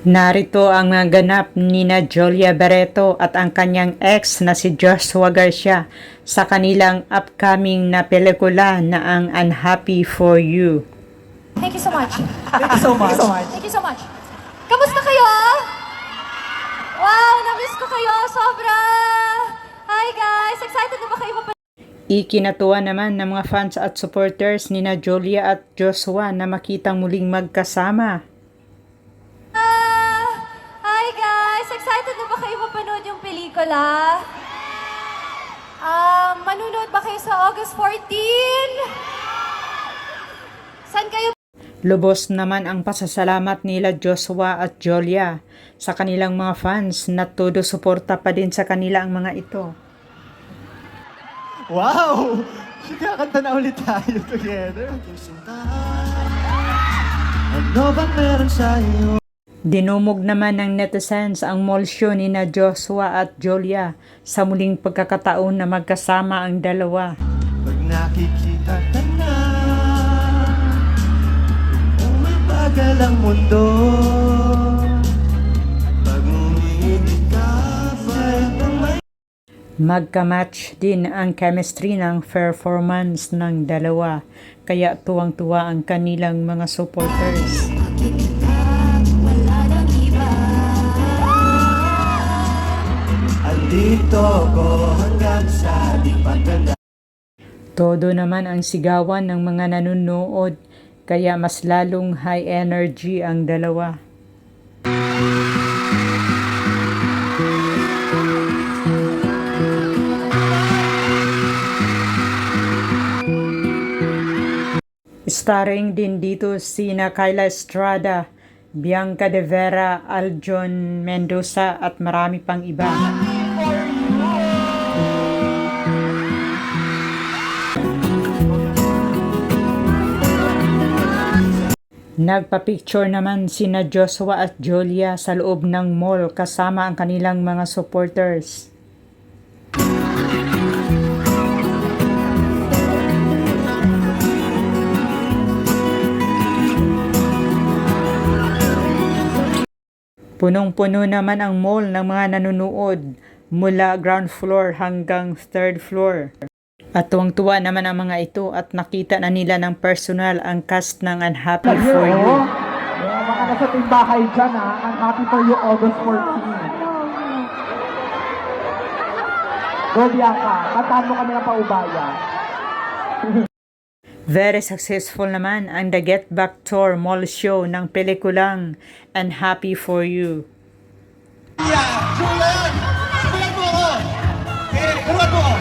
Narito ang mga ganap ni na Jolia Barreto at ang kanyang ex na si Joshua Garcia sa kanilang upcoming na pelikula na ang Unhappy For You. Thank you so much. Thank you so much. Thank you so much. Kamusta kayo? Wow, na-miss ko kayo. Sobra! Hi guys! Excited na ba kayo pa Ikinatuwa naman ng mga fans at supporters ni na Jolia at Joshua na makitang muling magkasama. Pelikula? Um, manunood ba kayo sa August 14? Saan kayo Lubos naman ang pasasalamat nila Joshua at Jolia sa kanilang mga fans na todo suporta pa din sa kanila ang mga ito. Wow! Kakanta na ulit tayo together. Ano bang meron sa'yo? Dinumog naman ng netizens ang molsyo ni na Joshua at Jolia sa muling pagkakataon na magkasama ang dalawa. Pag nakikita ka na Kung mabagal ang mundo Pag ka may Magkamatch din ang chemistry ng performance ng dalawa kaya tuwang-tuwa ang kanilang mga supporters. Andito ko hanggang sa di pagkanda Todo naman ang sigawan ng mga nanonood kaya mas lalong high energy ang dalawa. Starring din dito sina Kyla Estrada, Bianca De Vera, Aljon Mendoza at marami pang iba. Nagpa-picture naman sina Joshua at Julia sa loob ng mall kasama ang kanilang mga supporters. Punong-puno naman ang mall ng mga nanonood mula ground floor hanggang third floor. At tuwang-tuwa naman ang mga ito at nakita na nila ng personal ang cast ng Unhappy For You. Yeah, mga nasa timbahay dyan ha. I'm happy for you August 14. Go Bianca, kantahan mo kami ng paubaya. Very successful naman ang The Get Back Tour Mall Show ng pelikulang Unhappy For You. Bravo!